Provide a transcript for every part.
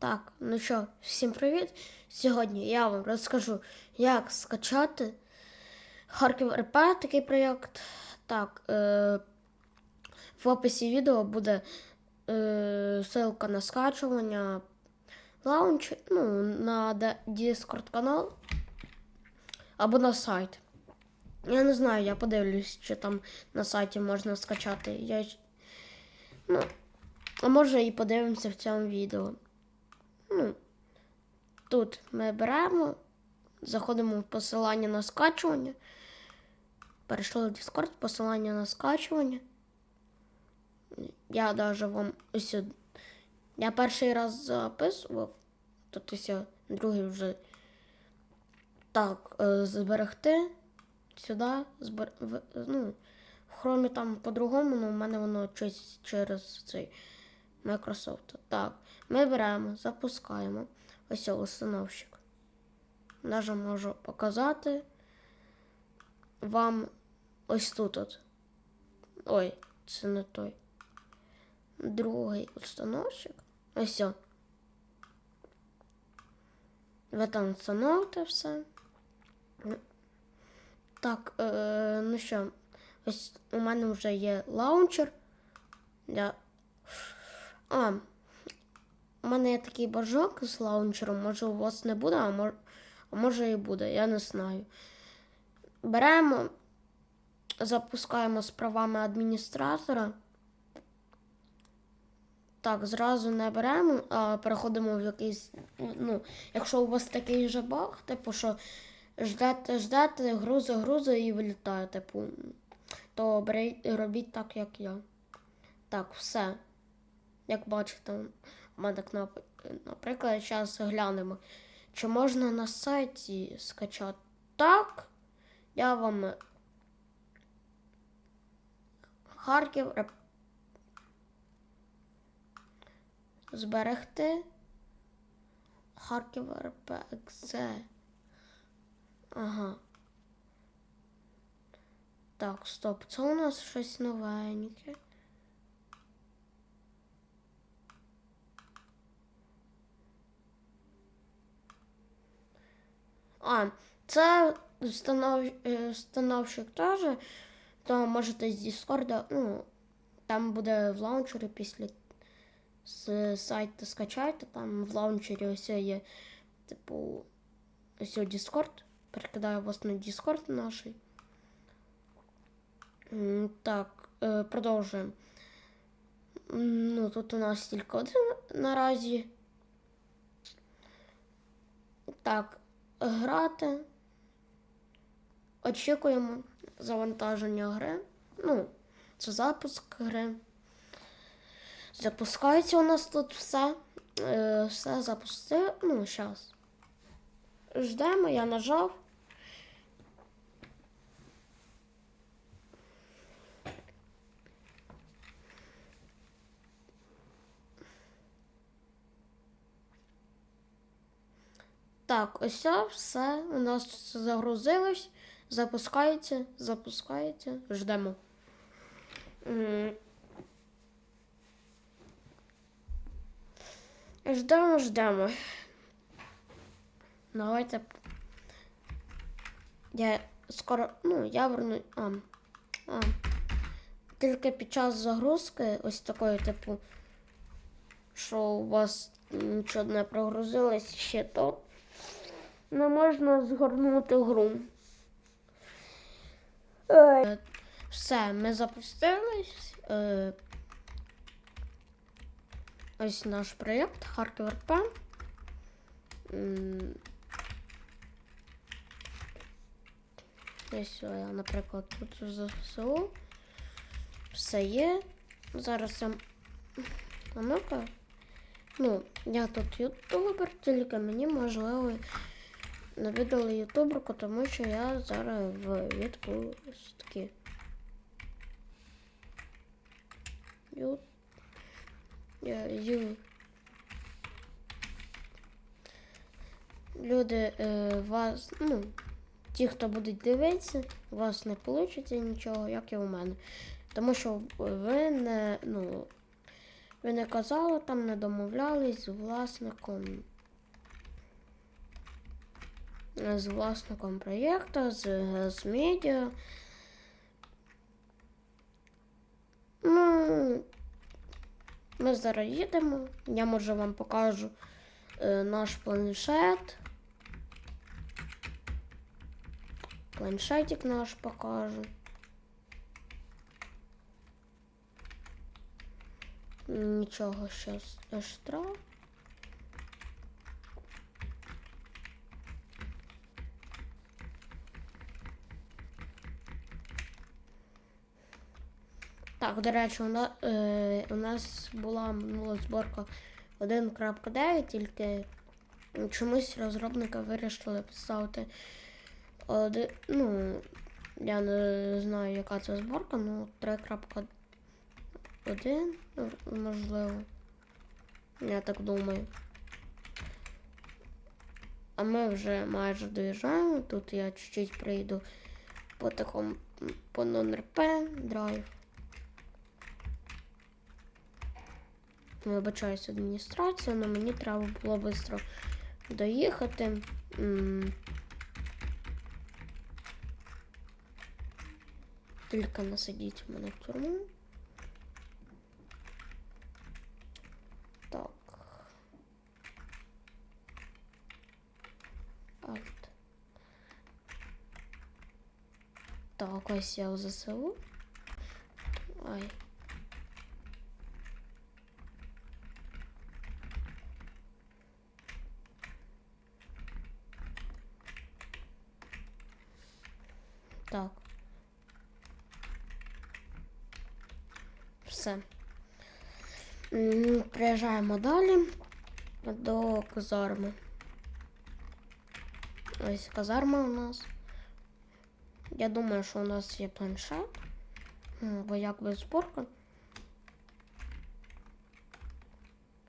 Так, ну що, всім привіт! Сьогодні я вам розкажу, як скачати Харків РП такий проєкт. Так, е, в описі відео буде е, ссылка на скачування лаунч, ну, на Discord канал або на сайт. Я не знаю, я подивлюсь, чи там на сайті можна скачати. Я... Ну, а може і подивимося в цьому відео. Ну, тут ми беремо, заходимо в посилання на скачування. Перейшли в Discord, посилання на скачування. Я даже вам ось. Я перший раз записував, тут ось другий вже. Так, е, зберегти сюди, збер... ну, в хромі там по-другому, але в мене воно щось через цей Microsoft. Так, ми беремо, запускаємо. Ось установщик. Даже можу показати вам ось тут. От. Ой, це не той. Другий установщик. Ось. о. Ви там встановите все. Так, е, ну що, ось у мене вже є лаунчер. для а, у мене є такий бажок з лаунчером, може у вас не буде, а може, а може і буде, я не знаю. Беремо, запускаємо з правами адміністратора. Так, зразу не беремо, а переходимо в якийсь. Ну, якщо у вас такий же баг, типу, що ждете, ждете, грузи, грузи і вилітає, типу, то робіть так, як я. Так, все. Як бачите, у мене кнопки. Наприклад, зараз глянемо. Чи можна на сайті скачати? Так. Я вам Харків реп- зберегти. Харків РПХ. Ага. Так, стоп, це у нас щось новеньке. А, це встанов... е, встановщик теж, то можете з Discord, ну, там буде в лаунчері після з сайту скачайте, там в лаунчері ось є, типу, ось Discord. Перекидаю вас на Discord наш. М, Так, е, продовжуємо. М, Ну, тут у нас тільки один наразі. Так, грати. Очікуємо завантаження гри. Ну, це запуск гри. Запускається у нас тут все. Е, все запустив. Ну, зараз. Ждемо, я нажав. Так, ось все у нас загрузилось. Запускається, запускається. Ждемо. Ждемо, ждемо. Давайте. Я скоро. Ну, я верну. А. А. Тільки під час загрузки, ось такої, типу, що у вас нічого не прогрузилось ще то. Не можна згорнути гру. Е, Все, ми запустились. Е, Ось наш проєкт Харків РП. Ось я, наприклад, тут ЗСУ. Все є. Зараз я. А ну-ка. Ну, я тут ютубер, тільки мені можливо не видали ютуберку, тому що я зараз в відпустці. Ю... Я, ю... Люди е, вас, ну, ті, хто будуть дивитися, у вас не вийде нічого, як і у мене. Тому що ви не, ну, ви не казали, там не домовлялись з власником. З власником проєкту, з, з медіа. Ну, ми зараз їдемо. Я може вам покажу е, наш планшет. Планшетик наш покажу. Нічого щось штраф. Так, до речі, у нас, е, у нас була минула зборка 1.9, тільки чомусь розробники вирішили поставити один, ну, я не знаю, яка це зборка, ну 3.1, можливо. Я так думаю. А ми вже майже доїжджаємо. Тут я чуть-чуть прийду по такому по нон-РП драйв. Вибачаюсь адміністрацію, але мені треба було швидко доїхати. Тільки не сидіть мене в тюрму. Так. Альт. Так, ось я в ЗСУ. Ай. Так. Все. Приїжджаємо далі до казарми. Ось казарма у нас. Я думаю, що у нас є планшет. М, Бо якби зборка.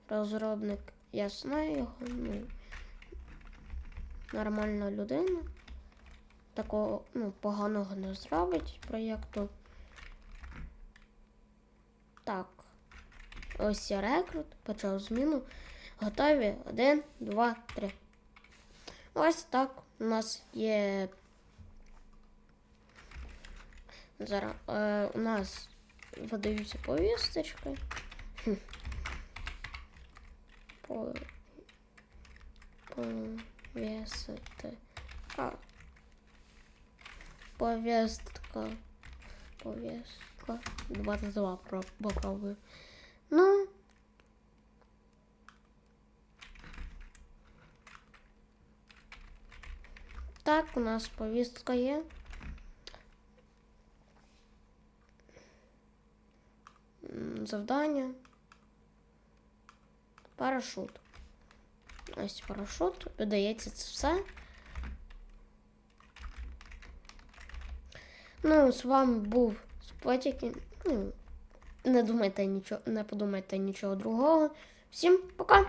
Розробник, я знаю його, ну, нормальна людина. Такого ну, поганого не зробить проєкту. Так. Ось я рекрут, почав зміну. Готові. Один, два, три. Ось так. У нас є. Зараз е, у нас видаються повісточки. Хм. По... Повісити. А. Повістка. Повістка. 22 про- попробую. Ну. Так, у нас повістка є. М, Завдання. Парашут. Ось парашут. Додається це все. Ну, з вами був Спотіки. Ну, не думайте нічого, не подумайте нічого другого. Всім пока!